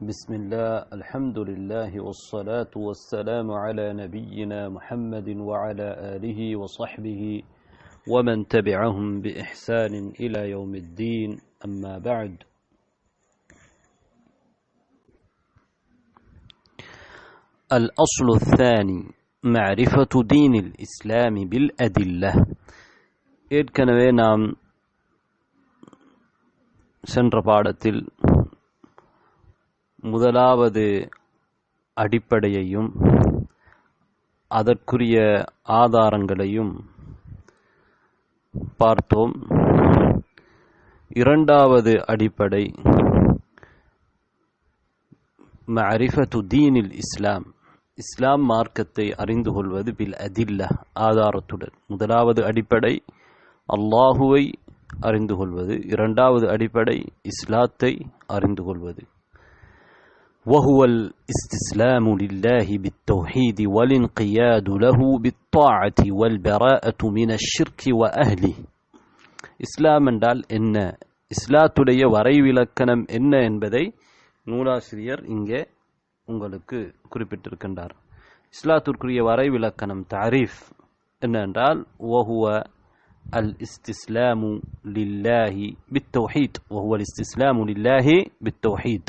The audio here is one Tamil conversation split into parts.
بسم الله الحمد لله والصلاة والسلام على نبينا محمد وعلى آله وصحبه ومن تبعهم بإحسان إلى يوم الدين أما بعد الأصل الثاني معرفة دين الإسلام بالأدلة ஏற்கனவே நாம் சென்ற பாடத்தில் முதலாவது அடிப்படையையும் அதற்குரிய ஆதாரங்களையும் பார்த்தோம். இரண்டாவது அடிப்படை மரிஃபத்து தீனில் இஸ்லாம். இஸ்லாம் மார்க்கத்தை அறிந்து கொள்வது பில் அதில்ல ஆதாரத்துடன். முதலாவது அடிப்படை அல்லாஹுவை அறிந்து கொள்வது. இரண்டாவது அடிப்படை இஸ்லாத்தை அறிந்து கொள்வது. وهو الاستسلام لله بالتوحيد والانقياد له بالطاعة والبراءة من الشرك وأهله இஸ்லாம் என்றால் என்ன இஸ்லாத்துடைய வரைவிலக்கணம் என்ன என்பதை நூலாசிரியர் இங்கே உங்களுக்கு குறிப்பிட்டிருக்கின்றார் இஸ்லாத்திற்குரிய வரைவிலக்கணம் தாரீஃப் என்னென்றால் وهو الاستسلام لله بالتوحيد وهو الاستسلام لله بالتوحيد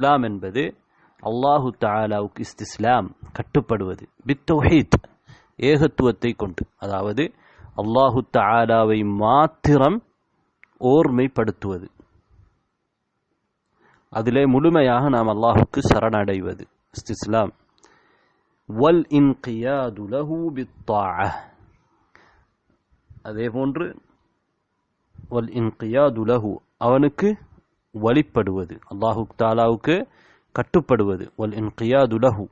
இஸ்லாம் என்பது அல்லாஹு தாலாவுக்கு இஸ்திஸ்லாம் கட்டுப்படுவது பித்தௌஹீத் ஏகத்துவத்தை கொண்டு. அதாவது அல்லாஹு தாலாவை மாத்திரம் ஓர்மைப்படுத்துவது. அதிலே முழுமையாக நாம் அல்லாஹுக்கு சரணடைவது இஸ்திஸ்லாம். வல் இன்கியாது லஹு பித்தாஅ. அதே போன்று வல் இன்கியாது லஹு அவனுக்கு வழிப்படுவது அல்லாஹு தாலாவுக்கு கட்டுப்படுவது. வல் இன்கியாது லஹு.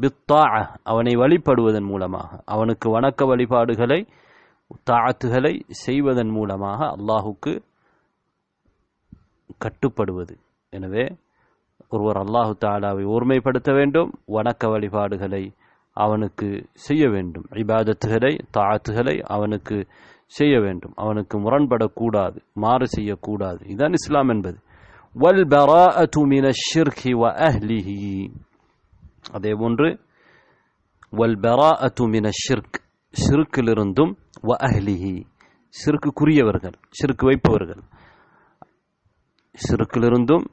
பித்தா அவனை வழிபடுவதன் மூலமாக. அவனுக்கு வணக்க வழிபாடுகளை தாத்துகளை செய்வதன் மூலமாக அல்லாஹுக்கு கட்டுப்படுவது. எனவே ஒருவர் அல்லாஹு தாலாவை ஒருமைப்படுத்த வேண்டும் வணக்க வழிபாடுகளை அவனுக்கு செய்ய வேண்டும். இபாதத்துகளை தாத்துகளை அவனுக்கு செய்ய வேண்டும். அவனுக்கு முரண்படக்கூடாது மாறு செய்யக்கூடாது. இதுதான் இஸ்லாம் என்பது. வல் பராஅத்து மின ஷிர்கி வ அஹ்லிஹி அதே போன்று வல் பராஅத்து மின ஷிர்க் ஷிர்க்கிலிருந்தும் வ அஹ்லிஹி ஷிர்க்குரியவர்கள் ஷிர்க்கு வைப்பவர்கள். ஷிர்க்கிலிருந்தும்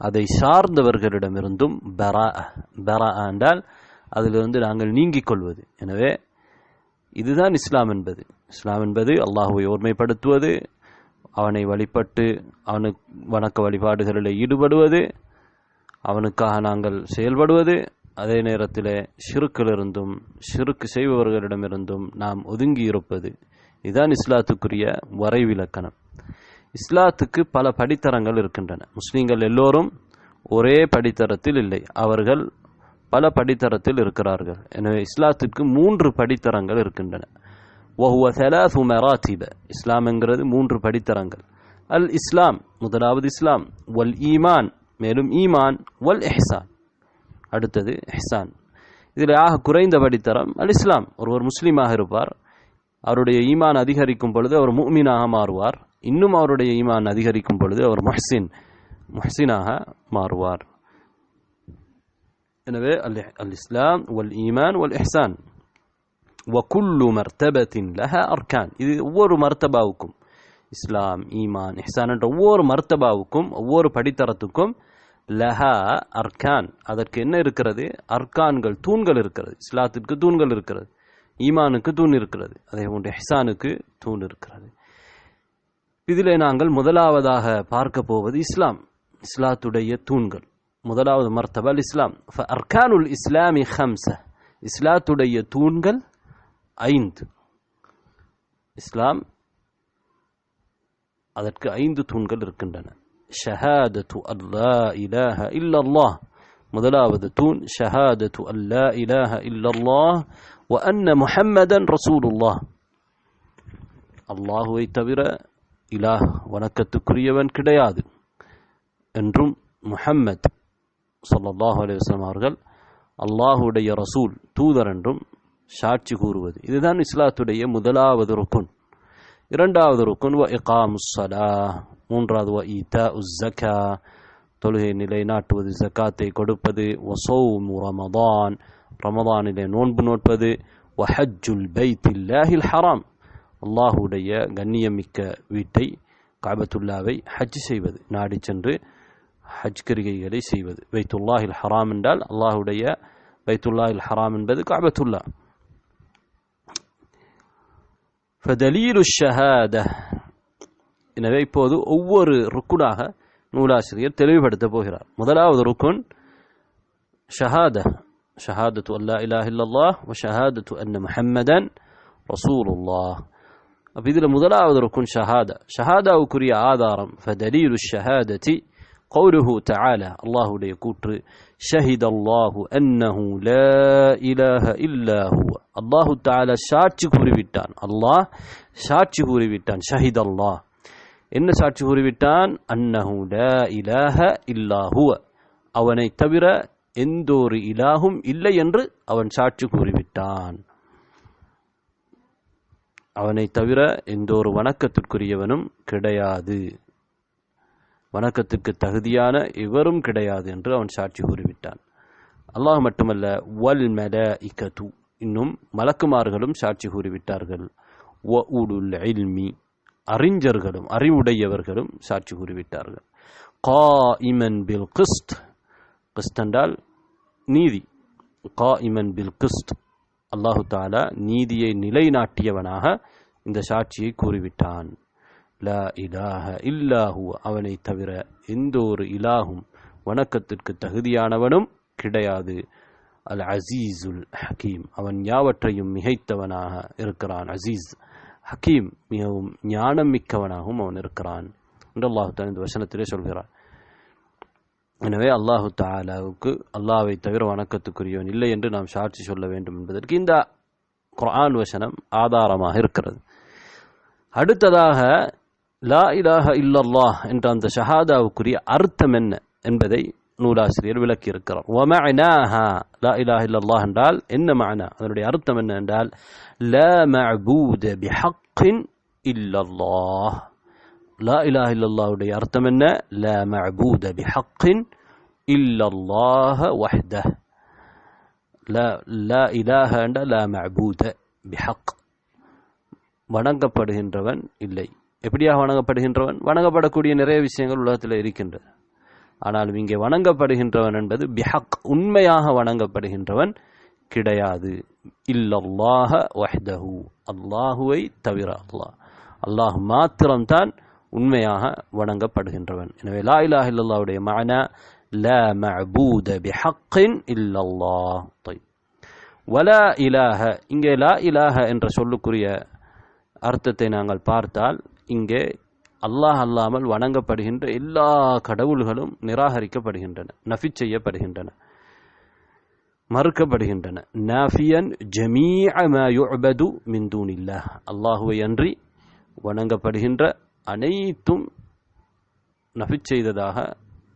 அதை சார்ந்தவர்களிடமிருந்தும் பரா பரா என்றால் அதிலிருந்து நாங்கள் நீங்கிக் கொள்வது எனவே இதுதான் இஸ்லாம் என்பது. இஸ்லாம் என்பது அல்லாஹுவை ஓர்மைப்படுத்துவது அவனை வழிபட்டு அவனு வணக்க வழிபாடுகளில் ஈடுபடுவது அவனுக்காக நாங்கள் செயல்படுவது அதே நேரத்தில் சிறுக்கிலிருந்தும் சிறுக்கு செய்பவர்களிடமிருந்தும் நாம் ஒதுங்கி இருப்பது இதுதான் இஸ்லாத்துக்குரிய வரைவிலக்கணம். இஸ்லாத்துக்கு பல படித்தரங்கள் இருக்கின்றன. முஸ்லீம்கள் எல்லோரும் ஒரே படித்தரத்தில் இல்லை. அவர்கள் பல படித்தரத்தில் இருக்கிறார்கள். எனவே இஸ்லாத்திற்கு மூன்று படித்தரங்கள் இருக்கின்றன. ஒஹுவ சலாசு மராத்திப இஸ்லாம்ங்கிறது மூன்று படித்தரங்கள் அல் இஸ்லாம் முதலாவது இஸ்லாம் வல் ஈமான் மேலும் ஈமான் வல் எஹ்சான் அடுத்தது எஹ்சான் இதில் ஆக குறைந்த படித்தரம் அல் இஸ்லாம் ஒருவர் முஸ்லீமாக இருப்பார். அவருடைய ஈமான் அதிகரிக்கும் பொழுது அவர் மூமீனாக மாறுவார். இன்னும் அவருடைய ஈமான் அதிகரிக்கும் பொழுது அவர் மொஹ்சின் முஹ்சினாக மாறுவார். எனவே அல் அல் இஸ்லாம் வல் ஈமான் வல் எஹ்சான் வக்குல்லு மர்த்தபத்தின் லஹ அர்கான் இது ஒவ்வொரு மர்த்தபாவுக்கும் இஸ்லாம் ஈமான் இஹ்சான் ஒவ்வொரு மர்த்தபாவுக்கும் ஒவ்வொரு படித்தரத்துக்கும் லஹா அர்கான். அதற்கு என்ன இருக்கிறது? அர்கான்கள் தூண்கள் இருக்கிறது. இஸ்லாத்திற்கு தூண்கள் இருக்கிறது. ஈமானுக்கு தூண் இருக்கிறது. அதே போன்று ஹிசானுக்கு தூண் இருக்கிறது. இதில் நாங்கள் முதலாவதாக பார்க்க போவது இஸ்லாம். இஸ்லாத்துடைய தூண்கள். முதலாவது மர்த்தபல் இஸ்லாம். அர்கானுல் இஸ்லாமி ஹம்ச இஸ்லாத்துடைய தூண்கள் ஐந்து இஸ்லாம் அதற்கு ஐந்து தூண்கள் இருக்கின்றன ஷஹாதத்து அல்லா இலாஹ இல்லல்லாஹ் முதலாவது தூண் ஷஹாதத்து அல்லா இலாஹ இல்லல்லாஹ் வ அன்ன முஹம்மதன் ரசூலுல்லாஹ் அல்லாஹுவை தவிர இலாஹ் வணக்கத்துக்குரியவன் கிடையாது என்றும் முஹம்மத் சொல்லல்லாஹு அலைஹி வஸல்லம் அவர்கள் அல்லாஹுடைய ரசூல் தூதர் என்றும் சாட்சி கூறுவது. இதுதான் இஸ்லாத்துடைய முதலாவது ருக்குன். இரண்டாவது ருக்குன் வ இகாமுஸ்ஸலா மூன்றாவது வ ஈதா உஸ்ஸகா தொழுகை நிலைநாட்டுவது ஜக்காத்தை கொடுப்பது வசௌமு ரமதான் ரமதானிலே நோன்பு நோட்பது வஹஜ்ஜுல் பைத்தில்லாஹில் ஹராம் அல்லாஹுடைய கண்ணியமிக்க வீட்டை காபத்துல்லாவை ஹஜ் செய்வது நாடி சென்று ஹஜ் கிரிகைகளை செய்வது. பைத்துல்லாஹில் ஹராம் என்றால் அல்லாஹுடைய பைத்துல்லாஹில் ஹராம் என்பது காபத்துல்லா. ஃபதலீலு ஷஹாத எனவே இப்போது ஒவ்வொரு ருக்குனாக நூலாசிரியர் தெளிவுபடுத்த போகிறார் முதலாவது ருக்குன் ஷஹாத ஷஹாதத்து அல்லா இலாஹ இல்லல்லாஹ் வ ஷஹாதத்து அன்ன முஹம்மதன் ரசூலுல்லாஹ் அப்ப இதில் முதலாவது ருக்குன் ஷஹாதா ஷஹாதாவுக்குரிய ஆதாரம் ஃபதலீலு ஷஹாதத்தி கௌருஹு தஆலா அல்லாஹுடைய கூற்று ஷஹித் அல்லாஹு அன்னஹு ல இலஹ இல்லாஹு அல்லாஹு தாலா சாட்சி கூறிவிட்டான் அல்லாஹ் சாட்சி கூறிவிட்டான் ஷஹித் அல்லாஹ் என்ன சாட்சி கூறிவிட்டான் அன்னஹு ல இலஹ இல்லாஹுவ அவனை தவிர எந்த ஒரு இலாகும் இல்லை என்று அவன் சாட்சி கூறிவிட்டான் அவனை தவிர எந்த ஒரு வணக்கத்திற்குரியவனும் கிடையாது வணக்கத்துக்கு தகுதியான இவரும் கிடையாது என்று அவன் சாட்சி கூறிவிட்டான். அல்லாஹ் மட்டுமல்ல வல் மெத இக்கது இன்னும் மலக்குமார்களும் சாட்சி கூறிவிட்டார்கள். ஒ உடுல் இல்மி அறிஞர்களும் அறிவுடையவர்களும் சாட்சி கூறிவிட்டார்கள். கா இமன் பில் கிஸ்ட் கிஸ்ட் என்றால் நீதி. கா இமன் பில் கிஸ்ட் அல்லாஹு தாலா நீதியை நிலைநாட்டியவனாக இந்த சாட்சியை கூறிவிட்டான். லா இலாஹ இல்லாஹு அவனை தவிர எந்த ஒரு இலாகும் வணக்கத்திற்கு தகுதியானவனும் கிடையாது. அல் அசீசுல் ஹக்கீம் அவன் யாவற்றையும் மிகைத்தவனாக இருக்கிறான். அசீஸ் ஹக்கீம் மிகவும் ஞானம் மிக்கவனாகவும் அவன் இருக்கிறான் என்று அல்லாஹு தாலா இந்த வசனத்திலே சொல்கிறான் எனவே அல்லாஹு தாலாவுக்கு அல்லாவை தவிர வணக்கத்துக்குரியவன் இல்லை என்று நாம் சாட்சி சொல்ல வேண்டும் என்பதற்கு இந்த குரான் வசனம் ஆதாரமாக இருக்கிறது. அடுத்ததாக லா இலாஹ இல்லல்லாஹ் என்ற அந்த ஷஹாதாவுக்குரிய அர்த்தம் என்ன என்பதை நூலாசிரியர் விளக்கி இருக்கிறார் ஒமஅனாஹா லா இலாஹ இல்லல்லாஹ் என்றால் என்ன மஅனா அதனுடைய அர்த்தம் என்ன என்றால் லா மஅபூத பிஹக்கின் இல்லல்லாஹ் லா இலாஹ இல்லல்லாஹுடைய அர்த்தம் என்ன லா மஅபூத பிஹக்கின் இல்லல்லாஹ வஹ்தஹ் லா லா இலாஹ என்றால் லா மஅபூத பிஹக் வணங்கப்படுகின்றவன் இல்லை எப்படியாக வணங்கப்படுகின்றவன்? வணங்கப்படக்கூடிய நிறைய விஷயங்கள் உலகத்தில் இருக்கின்றன ஆனால் இங்கே வணங்கப்படுகின்றவன் என்பது பிஹக் உண்மையாக வணங்கப்படுகின்றவன் கிடையாது. இல்லல்லாஹ வஹ்தஹு அல்லாஹுவை தவிர அல்லாஹ். அல்லாஹ் மாத்திரம்தான் உண்மையாக வணங்கப்படுகின்றவன். எனவே லா இலா இல்லாவுடைய மன ல மபூத பிஹக்கின் இல்லல்லா வல இலாஹ இங்கே லா இலாஹ என்ற சொல்லுக்குரிய அர்த்தத்தை நாங்கள் பார்த்தால் இங்கே அல்லாஹ் அல்லாமல் வணங்கப்படுகின்ற எல்லா கடவுள்களும் நிராகரிக்கப்படுகின்றன நஃபி செய்யப்படுகின்றன மறுக்கப்படுகின்றன. நாஃபியன் ஜமீஅ மா யுஅபது அல்லாஹுவை அன்றி வணங்கப்படுகின்ற அனைத்தும் நஃபி செய்ததாக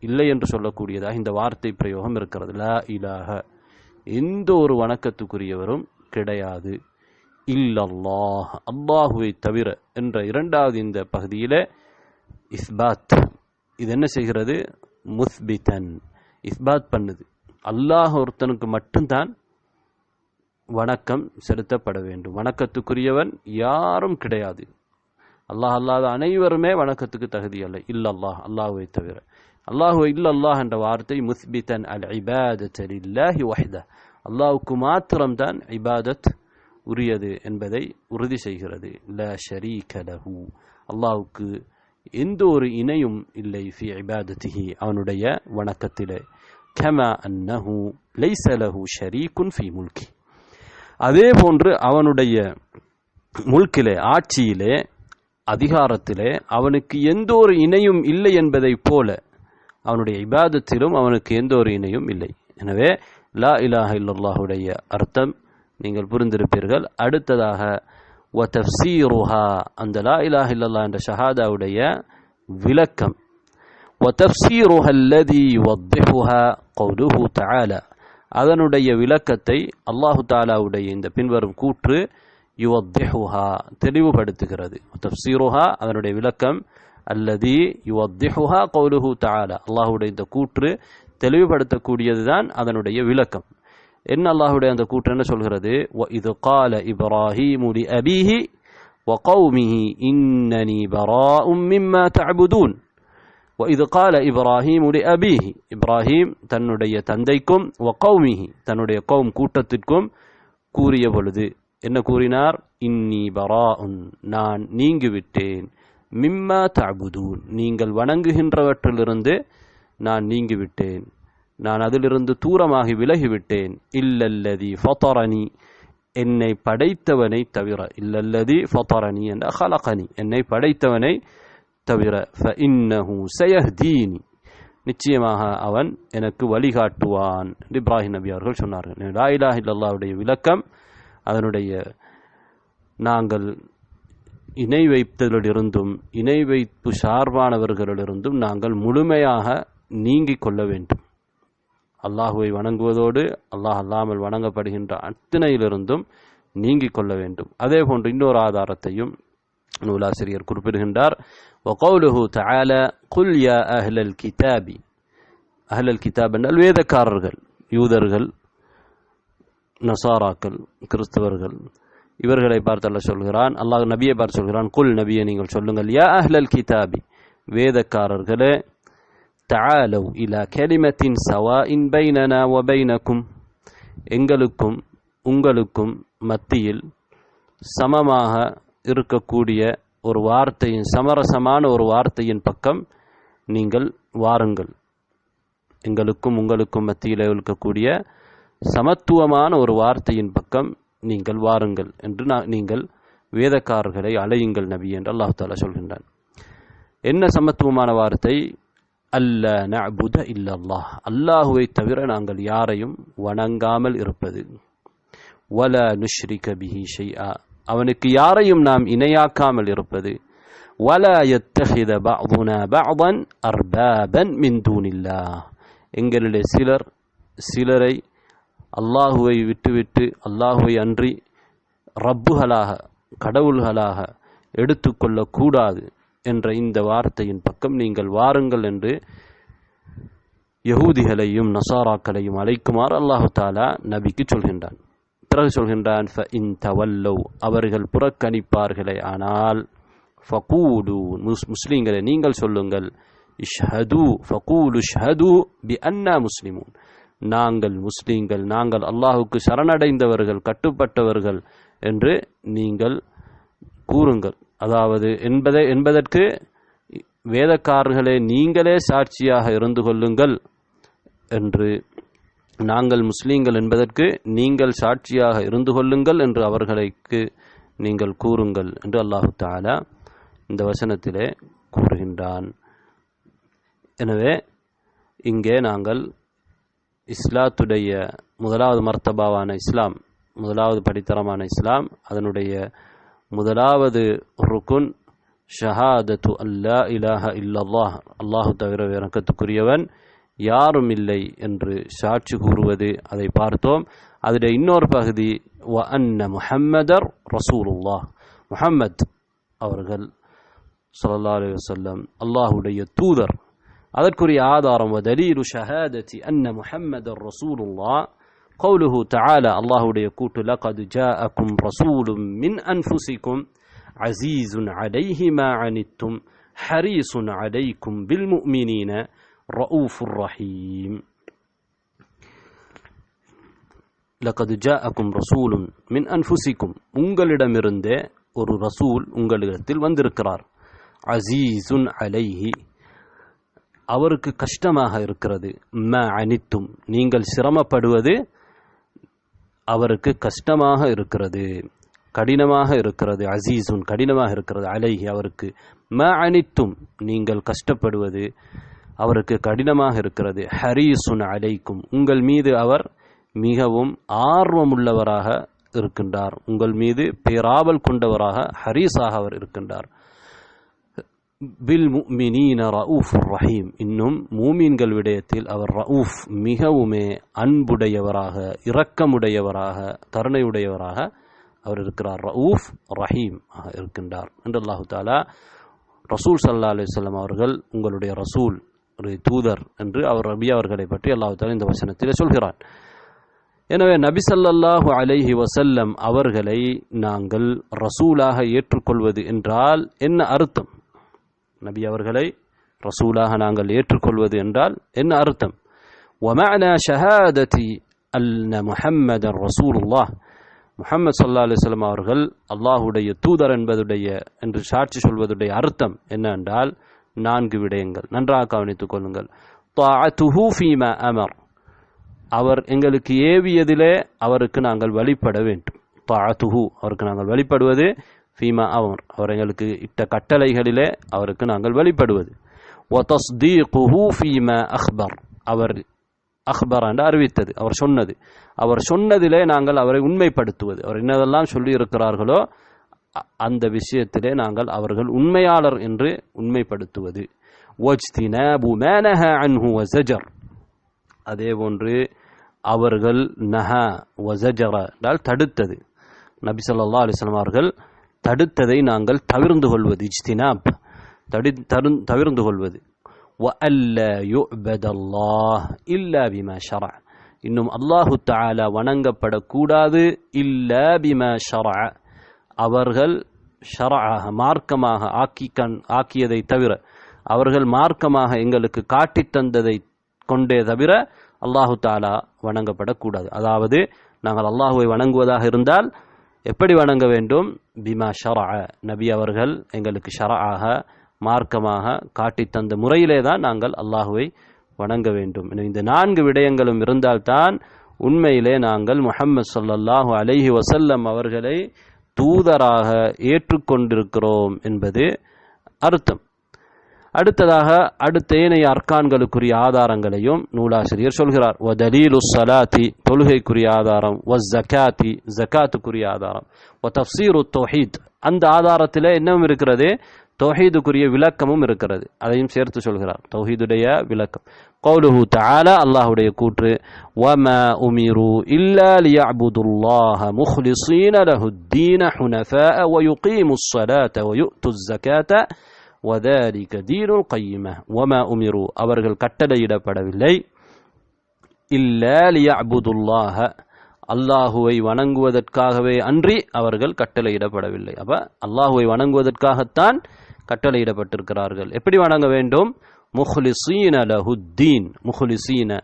இல்லை என்று சொல்லக்கூடியதாக இந்த வார்த்தை பிரயோகம் இருக்கிறது. லா இலாக எந்த ஒரு வணக்கத்துக்குரியவரும் கிடையாது. இல்லல்லாஹ் அல்லாஹுவை தவிர என்ற இரண்டாவது இந்த பகுதியில் இஸ்பாத். இது என்ன செய்கிறது? முஸ்பிதன். இஸ்பாத் பண்ணுது. அல்லாஹ் ஒருத்தனுக்கு மட்டும்தான் வணக்கம் செலுத்தப்பட வேண்டும். வணக்கத்துக்குரியவன் யாரும் கிடையாது. அல்லாஹ் அல்லாத அனைவருமே வணக்கத்துக்கு தகுதி அல்ல. இல்லல்லாஹ் அல்லாஹுவை தவிர. அல்லாஹு இல்லல்லாஹ் என்ற வார்த்தை முஸ்பிதன் அல் இபாதத் இல்லாஹி வஹ்த. அல்லாஹுக்கு மாத்திரம்தான் இபாதத் உரியது என்பதை உறுதி செய்கிறது. ல ஷரீக லஹு அல்லாஹுக்கு எந்த ஒரு இணையும் இல்லை ஃபி இபாதத்திஹி அவனுடைய வணக்கத்திலே. கம அன்னஹு லைஸ லஹு ஷரீக்குன் ஃபி முல்கி அதே போன்று அவனுடைய முல்கிலே ஆட்சியிலே அதிகாரத்திலே அவனுக்கு எந்த ஒரு இணையும் இல்லை என்பதைப் போல அவனுடைய இபாதத்திலும் அவனுக்கு எந்த ஒரு இணையும் இல்லை. எனவே லா இலாஹ இல்லல்லாஹுடைய அர்த்தம் நீங்கள் புரிந்திருப்பீர்கள். அடுத்ததாக வ தஃப்சீருஹா அந்த லா இலாஹ் இல்லல்லா என்ற ஷஹாதாவுடைய விளக்கம். வ தஃப்சீருஹா அல்லதி யுவத்திஹுஹா கௌலுஹு தஆலா. அதனுடைய விளக்கத்தை அல்லாஹு தாலாவுடைய இந்த பின்வரும் கூற்று யுவத்திஹுஹா தெளிவுபடுத்துகிறது. தஃப்சீருஹா அதனுடைய விளக்கம் அல்லதி யுவத்திஹுஹா கௌலுஹு தாலா அல்லாஹுடைய இந்த கூற்று தெளிவுபடுத்தக்கூடியதுதான் அதனுடைய விளக்கம். என்ன அல்லாஹ்வுடைய அந்த கூற்று என்ன சொல்கிறது வ இது கால இப்ராஹீமு லி அபீஹி வ கௌமிஹி இன்னனி பராஉம் மிம்மா தஅபுதூன் وإذ قال إبراهيم لأبيه இப்ராஹிம் தன்னுடைய தந்தைக்கும் வகௌமிஹி தன்னுடைய கௌம் கூட்டத்திற்கும் கூறிய பொழுது என்ன கூறினார் இன்னி பராஉன் நான் நீங்கிவிட்டேன் மிம்மா தஅபுதூன் நீங்கள் வணங்குகின்றவற்றிலிருந்து நான் நீங்கிவிட்டேன் நான் அதிலிருந்து தூரமாகி விலகிவிட்டேன். இல்லல்லதி ஃபத்தரணி என்னை படைத்தவனை தவிர. இல்லல்லதி ஃபத்தரணி என்ற ஹலகனி என்னை படைத்தவனை தவிர. ஃப இன்னஹு சயஹ்தீனி நிச்சயமாக அவன் எனக்கு வழிகாட்டுவான் என்று இப்ராஹிம் நபி அவர்கள் சொன்னார்கள். லா இலாஹ விளக்கம் அதனுடைய நாங்கள் இணை வைத்ததிலிருந்தும் இணை வைப்பு சார்பானவர்களிலிருந்தும் நாங்கள் முழுமையாக நீங்கிக் கொள்ள வேண்டும். அல்லாஹுவை வணங்குவதோடு அல்லாஹ் அல்லாமல் வணங்கப்படுகின்ற அத்தனையிலிருந்தும் நீங்கிக் கொள்ள வேண்டும் அதே போன்று இன்னொரு ஆதாரத்தையும் நூலாசிரியர் குறிப்பிடுகின்றார் وقوله تعالى قل يا أهل الكتاب أهل الكتاب என்றால் வேதக்காரர்கள் யூதர்கள் நசாராக்கள் கிறிஸ்தவர்கள் இவர்களை பார்த்து அல்லாஹ் சொல்கிறான் அல்லாஹ் நபியை பார்த்து சொல்கிறான் குல் நபியை நீங்கள் சொல்லுங்கள் யா அஹ்லல் கிதாபி வேதக்காரர்களே தஆலவ் இலா கெலிமத்தின் சவா இன் பைனனா ஒபைனக்கும் எங்களுக்கும் உங்களுக்கும் மத்தியில் சமமாக இருக்கக்கூடிய ஒரு வார்த்தையின் சமரசமான ஒரு வார்த்தையின் பக்கம் நீங்கள் வாருங்கள். எங்களுக்கும் உங்களுக்கும் மத்தியில் இருக்கக்கூடிய சமத்துவமான ஒரு வார்த்தையின் பக்கம் நீங்கள் வாருங்கள் என்று நான் நீங்கள் வேதக்காரர்களை அலையுங்கள் நபி என்று அல்லாஹாலா சொல்கின்றான். என்ன சமத்துவமான வார்த்தை? அல்ல நபுத இல்லல்லாஹ். அல்லாஹுவை தவிர நாங்கள் யாரையும் வணங்காமல் இருப்பது. வல நுஷ்ரிக பிஹி ஷையா அவனுக்கு யாரையும் நாம் இணையாக்காமல் இருப்பது. வல யத்தஹித பஅதுனா பஅதன் அர்பாபன் மின் எங்களிலே சிலர் சிலரை அல்லாஹுவை விட்டுவிட்டு அல்லாஹுவை அன்றி ரப்புகளாக கடவுள்களாக எடுத்துக்கொள்ளக்கூடாது. என்ற இந்த வார்த்தையின் பக்கம் நீங்கள் வாருங்கள் என்று யகூதிகளையும் நசாராக்களையும் அழைக்குமாறு அல்லாஹு தாலா நபிக்கு சொல்கின்றான். பிறகு சொல்கின்றான் இன் தவல்லோ. அவர்கள் புறக்கணிப்பார்களே ஆனால் ஃபகூடு முஸ் முஸ்லீம்களை நீங்கள் சொல்லுங்கள். இஷ்ஹது ஃபகூலு ஷஹது பி அன்னா முஸ்லிமூன். நாங்கள் முஸ்லீம்கள் நாங்கள் அல்லாஹுக்கு சரணடைந்தவர்கள் கட்டுப்பட்டவர்கள் என்று நீங்கள் கூறுங்கள். அதாவது என்பதை என்பதற்கு வேதக்காரர்களே நீங்களே சாட்சியாக இருந்து கொள்ளுங்கள் என்று நாங்கள் முஸ்லீம்கள் என்பதற்கு நீங்கள் சாட்சியாக இருந்து கொள்ளுங்கள் என்று அவர்களுக்கு நீங்கள் கூறுங்கள் என்று அல்லாஹு தாலா இந்த வசனத்திலே கூறுகின்றான். எனவே இங்கே நாங்கள் இஸ்லாத்துடைய முதலாவது மர்த்தபாவான இஸ்லாம் முதலாவது படித்தரமான இஸ்லாம் அதனுடைய முதலாவது ருக்குன் ஷஹாதத்து அல்லா இலாஹ இல்லல்லாஹ் அல்லாஹு தவிர இறக்கத்துக்குரியவன் யாரும் இல்லை என்று சாட்சி கூறுவது அதை பார்த்தோம் அதில் இன்னொரு பகுதி வ அன்ன முஹம்மதர் ரசூலுல்லாஹ் முஹம்மத் அவர்கள் சொல்லல்லா அலி வல்லம் அல்லாஹுடைய தூதர் அதற்குரிய ஆதாரம் வ தலீலு ஷஹாதத்தி அன்ன முஹம்மதர் ரசூலுல்லாஹ் கவுலுஹு தஆலா அல்லாஹுடைய கூட்டு லகது ஜாஅக்கும் ரசூலும் மின் அன்ஃபுசிக்கும் அசீஸுன் அலைஹி மா அனித்தும் ஹரீஸுன் அலைக்கும் பில் முஃமினீன ரவுஃபுர் ரஹீம் லகது ஜாஅக்கும் ரசூலும் மின் அன்ஃபுசிக்கும் உங்களிடமிருந்தே ஒரு ரசூல் உங்களிடத்தில் வந்திருக்கிறார் அசீஸுன் அலைஹி அவருக்கு கஷ்டமாக இருக்கிறது ம அனித்தும் நீங்கள் சிரமப்படுவது அவருக்கு கஷ்டமாக இருக்கிறது கடினமாக இருக்கிறது அசீசுன் கடினமாக இருக்கிறது அலைஹி அவருக்கு ம அனித்தும் நீங்கள் கஷ்டப்படுவது அவருக்கு கடினமாக இருக்கிறது. ஹரீசுன் அலைக்கும் உங்கள் மீது அவர் மிகவும் ஆர்வமுள்ளவராக இருக்கின்றார். உங்கள் மீது பேராவல் கொண்டவராக ஹரீஸாக அவர் இருக்கின்றார். பில் முஃமினீன ரவுஃப் ரஹீம் இன்னும் மூமீன்கள் விடயத்தில் அவர் ரவுஃப் மிகவுமே அன்புடையவராக இரக்கமுடையவராக கருணையுடையவராக அவர் இருக்கிறார். ரவுஃப் ரஹீம் ஆக இருக்கின்றார். என்று அல்லாஹு தாலா ரசூல் சல்லா அலுவலம் அவர்கள் உங்களுடைய ரசூல் ஒரு தூதர் என்று அவர் ரபி அவர்களை பற்றி அல்லாஹு தாலா இந்த வசனத்தில் சொல்கிறார். எனவே நபி ஸல்லல்லாஹு அலைஹி வசல்லம் அவர்களை நாங்கள் ரசூலாக ஏற்றுக்கொள்வது என்றால் என்ன அர்த்தம்? நபி அவர்களை ரசூலாக நாங்கள் ஏற்றுக்கொள்வது என்றால் என்ன அர்த்தம்? ஒமனா ஷஹாததி அல்ல முஹம்மதன் ரசூலுல்லாஹ். முஹம்மது சல்லா அலுவலம் அவர்கள் அல்லாஹுடைய தூதர் என்பதுடைய என்று சாட்சி சொல்வதுடைய அர்த்தம் என்னென்றால் நான்கு விடயங்கள் நன்றாக கவனித்துக் கொள்ளுங்கள். அமர். அவர் எங்களுக்கு ஏவியதிலே அவருக்கு நாங்கள் வழிபட வேண்டும். தாத்துஹு அவருக்கு நாங்கள் வழிபடுவது ஃபீமா அவர் அவர் எங்களுக்கு இட்ட கட்டளைகளிலே அவருக்கு நாங்கள் வெளிப்படுவது. ஒத்தஸ்தீகுஹு ஃபீமா அஹ்பர் அவர் அஹ்பர் என்று அறிவித்தது. அவர் சொன்னது. அவர் சொன்னதிலே நாங்கள் அவரை உண்மைப்படுத்துவது. அவர் என்னதெல்லாம் சொல்லி இருக்கிறார்களோ அந்த விஷயத்திலே நாங்கள் அவர்கள் உண்மையாளர் என்று உண்மைப்படுத்துவது. அதே போன்று அவர்கள் நஹ வசஜர என்றால் தடுத்தது. நபி சொல்லா அலிஸ்லாம் தடுத்ததை நாங்கள் தவிர்ந்து கொள்வது இஜ்தினாப். தடு தரு தவிர்ந்து கொள்வது. வ அல்ல யுபதல்லா இல்லா பிமா ஷரா இன்னும் அல்லாஹு தாலா வணங்கப்படக்கூடாது இல்லா பிமா ஷரா அவர்கள் ஷராக மார்க்கமாக ஆக்கி கண் ஆக்கியதை தவிர அவர்கள் மார்க்கமாக எங்களுக்கு காட்டித் தந்ததை கொண்டே தவிர அல்லாஹு தாலா வணங்கப்படக்கூடாது. அதாவது நாங்கள் அல்லாஹுவை வணங்குவதாக இருந்தால் எப்படி வணங்க வேண்டும்? பிமா ஷரா நபி அவர்கள் எங்களுக்கு ஷராக மார்க்கமாக காட்டித் தந்த முறையிலே தான் நாங்கள் அல்லாஹுவை வணங்க வேண்டும். இந்த நான்கு விடயங்களும் இருந்தால்தான் உண்மையிலே நாங்கள் முஹம்மது சொல்லல்லாஹு அலைஹி வசல்லம் அவர்களை தூதராக ஏற்றுக்கொண்டிருக்கிறோம் என்பது அர்த்தம். அடுத்ததாக அடுத்தேனைய அர்கான்களுக்குரிய ஆதாரங்களையும் நூலாசிரியர் சொல்கிறார். ஒ தலீலு சலாத்தி தொழுகைக்குரிய ஆதாரம். ஒ ஜக்காத்தி ஜக்காத்துக்குரிய ஆதாரம். ஒ தஃசீரு தொஹீத். அந்த ஆதாரத்தில் என்னவும் இருக்கிறது? தொஹீதுக்குரிய விளக்கமும் இருக்கிறது. அதையும் சேர்த்து சொல்கிறார். தௌஹீதுடைய விளக்கம். கௌலுஹு தால அல்லாஹுடைய கூற்று வம உமிரு இல்லா அபுதுல்லாஹ முஹ்லிஸீன லஹுத்தீன ஹுனஃபா வ யுகீமுஸ் ஸலாத வ ஒதரிக தீனுல் கையிம ஒம உமிரு அவர்கள் கட்டளையிடப்படவில்லை. இல்லலிய அபுதுல்லாஹ அல்லாஹுவை வணங்குவதற்காகவே அன்றி அவர்கள் கட்டளையிடப்படவில்லை. அப்போ அல்லாஹுவை வணங்குவதற்காகத்தான் கட்டளையிடப்பட்டிருக்கிறார்கள். எப்படி வணங்க வேண்டும்? முஹ்லிசீன லஹுத்தீன். முஹ்லிசீன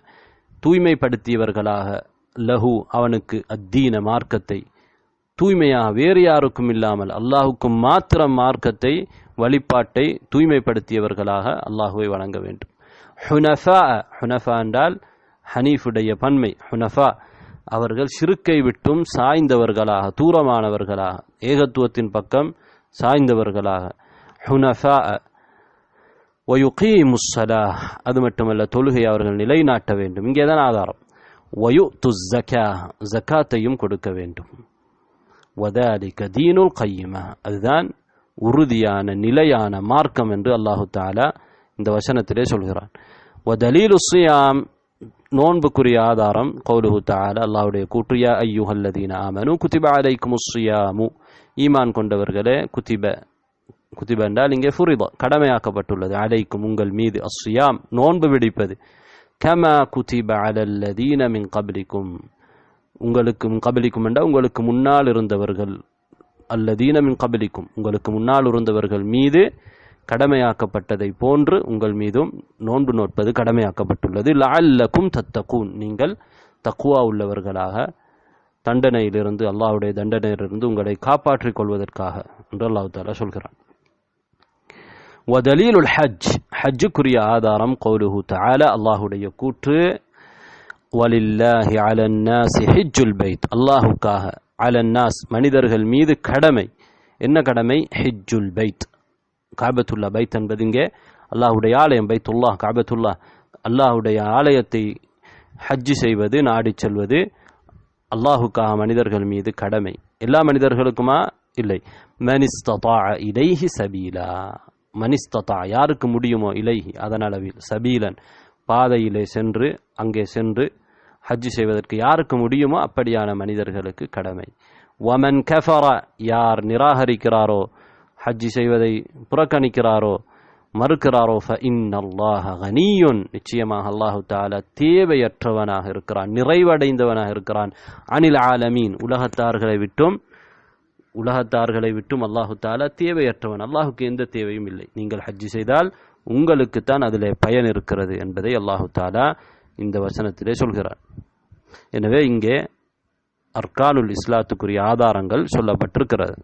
தூய்மைப்படுத்தியவர்களாக. லஹு அவனுக்கு அத்தீன மார்க்கத்தை. தூய்மையாக வேறு யாருக்கும் இல்லாமல் அல்லாஹுக்கும் மாத்திரம் மார்க்கத்தை வழிபாட்டை தூய்மைப்படுத்தியவர்களாக அல்லாஹுவை வழங்க வேண்டும். ஹுனஃபா ஹுனஃபா என்றால் ஹனீஃபுடைய பன்மை ஹுனஃபா. அவர்கள் சிறுக்கை விட்டும் சாய்ந்தவர்களாக தூரமானவர்களாக ஏகத்துவத்தின் பக்கம் சாய்ந்தவர்களாக. ஹுனஃபா வயுகீமுஸ்ஸலா அது மட்டுமல்ல தொழுகை அவர்கள் நிலைநாட்ட வேண்டும். இங்கே தான் ஆதாரம். வயு துஸ்ஸக்கா ஜக்காத்தையும் கொடுக்க வேண்டும். வதாலிக தீனுல் கையிம அதுதான் உறுதியான நிலையான மார்க்கம் என்று அல்லாஹு தாலா இந்த வசனத்திலே சொல்கிறான். வதலீலு சியாம் நோன்புக்குரிய ஆதாரம் கௌலுஹு தாலா அல்லாஹ்வுடைய கூற்றியா ஐயுஹல்லதீன ஆமனு குதிப அலைக்கும் சியாமு ஈமான் கொண்டவர்களே குதிப குதிப என்றால் இங்கே ஃபுரித கடமையாக்கப்பட்டுள்ளது. அலைக்கும் உங்கள் மீது அஸ்ஸியாம் நோன்பு விடிப்பது. கமா குதிப அலல்லதீன மின் கபலிக்கும். உங்களுக்கும் கபலிக்கும் என்றால் உங்களுக்கு முன்னால் இருந்தவர்கள். அல்லதீன மின் கபலிக்கும். உங்களுக்கு முன்னால் இருந்தவர்கள் மீது கடமையாக்கப்பட்டதை போன்று உங்கள் மீதும் நோன்பு நோட்பது கடமையாக்கப்பட்டுள்ளது. லஅல்லக்கும் தத்தகூன். நீங்கள் தக்குவா உள்ளவர்களாக தண்டனையிலிருந்து அல்லாஹுடைய தண்டனையிலிருந்து உங்களை காப்பாற்றிக் கொள்வதற்காக என்று அல்லாஹ் தாலா சொல்கிறான். வதலீலுல் ஹஜ். ஹஜ்ஜுக்குரிய ஆதாரம் கௌலுஹு தஆலா அல்லாஹுடைய கூற்று வலில்லாஹி அலன்னாஸ் ஹிஜ்ஜுல் பைத். அல்லாஹுக்காக அலன்னாஸ் மனிதர்கள் மீது கடமை. என்ன கடமை? ஹிஜ்ஜுல் பைத். காபத்துல்லா பைத் என்பது இங்கே அல்லாஹுடைய ஆலயம் பைத்துல்லாஹ் காபத்துல்லா. அல்லாஹுடைய ஆலயத்தை ஹஜ்ஜு செய்வது நாடி செல்வது அல்லாஹுக்காக மனிதர்கள் மீது கடமை. எல்லா மனிதர்களுக்குமா? இல்லை. மனிஸ்தா இலைஹி சபீலா. மனிஸ்தா யாருக்கு முடியுமோ? இலைஹி. அதன் அளவில் சபீலன். பாதையிலே சென்று அங்கே சென்று ஹஜ் செய்வதற்கு யாருக்கு முடியுமோ அப்படியான மனிதர்களுக்கு கடமை. வமன் கஃபரா யார் நிராகரிக்கிறாரோ ஹஜ்ஜி செய்வதை புறக்கணிக்கிறாரோ மறுக்கிறாரோ ஃபஇன்னல்லாஹ கனியுன் நிச்சயமாக அல்லாஹு தாலா தேவையற்றவனாக இருக்கிறான் நிறைவடைந்தவனாக இருக்கிறான். அனில் ஆலமீன் உலகத்தார்களை விட்டும் உலகத்தார்களை விட்டும் அல்லாஹு தாலா தேவையற்றவன். அல்லாஹுக்கு எந்த தேவையும் இல்லை. நீங்கள் ஹஜ்ஜி செய்தால் உங்களுக்குத்தான் அதில் பயன் இருக்கிறது என்பதை அல்லாஹு தாலா இந்த வசனத்திலே சொல்கிறார். எனவே இங்கே அர்கானுல் இஸ்லாத்துக்குரிய ஆதாரங்கள் சொல்லப்பட்டிருக்கிறது.